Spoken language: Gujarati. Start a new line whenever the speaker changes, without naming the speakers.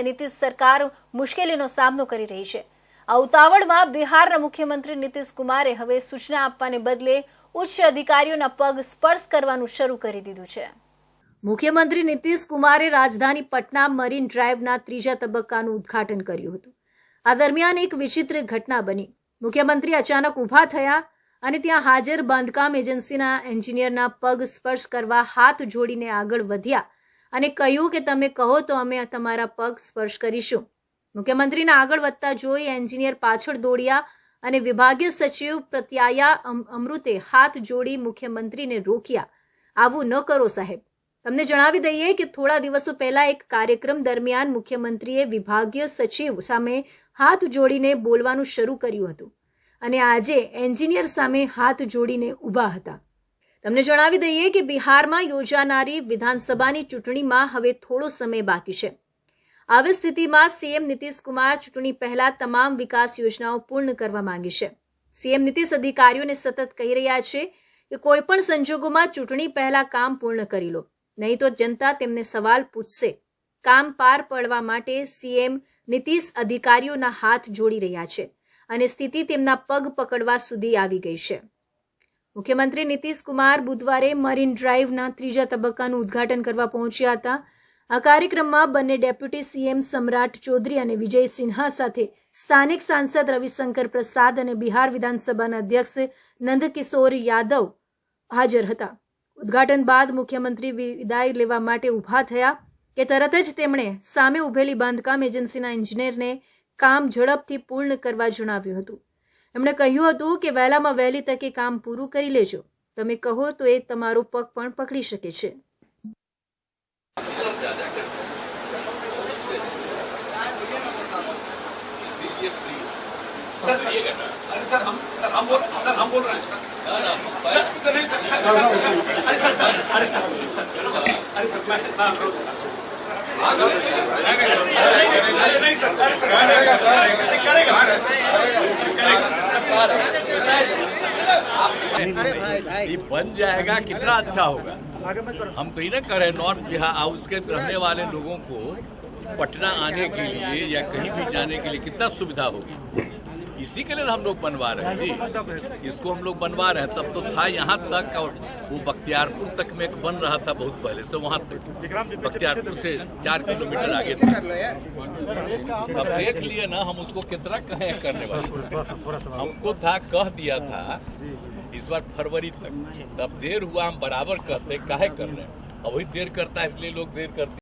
નીતિશ સરકાર મુશ્કેલીનો સામનો કરી રહી છે. આ ઉતાવળમાં બિહારના મુખ્યમંત્રી નીતિશ કુમારે હવે સૂચના આપવાને બદલે ઉચ્ચ અધિકારીઓના પગ સ્પર્શ કરવાનું શરૂ કરી દીધું છે. મુખ્યમંત્રી નીતિશ કુમારે રાજધાની પટના મરીન ડ્રાઈવના ત્રીજા તબક્કાનું ઉદ્ઘાટન કર્યું હતું. આ દરમિયાન એક વિચિત્ર ઘટના બની. મુખ્યમંત્રી અચાનક ઊભા થયા અને ત્યાં હાજર બાંધકામ એજન્સીના એન્જિનિયરના પગ સ્પર્શ કરવા હાથ જોડીને આગળ વધ્યા. અને કહ્યું કે તમે કહો તો અમે તમારા પગ સ્પર્શ કરીશું. મુખ્યમંત્રીના આગળ વધતા જોઈ એન્જિનિયર પાછળ દોડ્યા અને વિભાગીય સચિવ પ્રત્યાયા અમૃતે હાથ જોડી મુખ્યમંત્રીને રોક્યા. આવું ન કરો સાહેબ. તમને જણાવી દઈએ કે થોડા દિવસો પહેલા એક કાર્યક્રમ દરમિયાન મુખ્યમંત્રીએ વિભાગીય સચિવ સામે હાથ જોડીને બોલવાનું શરૂ કર્યું હતું. અને આજે એન્જિનિયર સામે હાથ જોડીને ઊભા હતા. તમને જણાવી દઈએ કે બિહારમાં યોજાનારી વિધાનસભાની ચૂંટણીમાં હવે થોડો સમય બાકી છે. આવી સ્થિતિમાં સીએમ કુમાર ચૂંટણી પહેલા તમામ વિકાસ યોજનાઓ પૂર્ણ કરવા માંગે છે. સીએમ નીતિશ અધિકારીઓને સતત કહી રહ્યા છે કે કોઈપણ સંજોગોમાં ચૂંટણી પહેલા કામ પૂર્ણ કરી લો. નહીં તો જનતા તેમને સવાલ પૂછશે. કામ પાર પાડવા માટે સીએમ નીતિશ અધિકારીઓના હાથ જોડી રહ્યા છે અને સ્થિતિ તેમના પગ પકડવા સુધી આવી ગઈ છે. મુખ્યમંત્રી નીતિશ કુમાર બુધવારે મરીન ડ્રાઈવના ત્રીજા તબક્કાનું ઉદ્ઘાટન કરવા પહોંચ્યા હતા. આ કાર્યક્રમમાં બંને ડેપ્યુટી સીએમ સમ્રાટ ચૌધરી અને વિજય સિન્હા સાથે સ્થાનિક સાંસદ રવિશંકર પ્રસાદ અને બિહાર વિધાનસભાના અધ્યક્ષ નંદકિશોર યાદવ હાજર હતા. ઉદ્ઘાટન બાદ મુખ્યમંત્રી વિદાય લેવા માટે ઊભા થયા કે તરત જ તેમણે સામે ઉભેલી બાંધકામ એજન્સીના એન્જિનિયરને કામ ઝડપથી પૂર્ણ કરવા જણાવ્યું હતું. એમણે કહ્યું હતું કે વહેલામાં વહેલી તકે કામ પૂરું કરી લેજો. તમે કહો તો એ તમારો પગ પણ પકડી શકે છે.
सर
ये बन जाएगा कितना अच्छा होगा। हम तो ही ना करें नॉर्थ बिहार उसके रहने वाले लोगों को पटना आने के लिए या कहीं भी जाने के लिए कितना सुविधा होगी? इसी के लिए हम लोग बनवा रहे हैं जी। इसको हम लोग बनवा रहे हैं तब तो था यहाँ तक और वो बख्तियारपुर तक में एक बन रहा था बहुत पहले से वहाँ तक। बख्तियारपुर से चार किलोमीटर आगे था। अब देख लिए ना हम उसको कितना कहे करने वाले। हमको था कह दिया था इस बार फरवरी तक तब देर हुआ हम बराबर कहते काहे कर रहे हैं अब वही देर करता है इसलिए लोग देर करते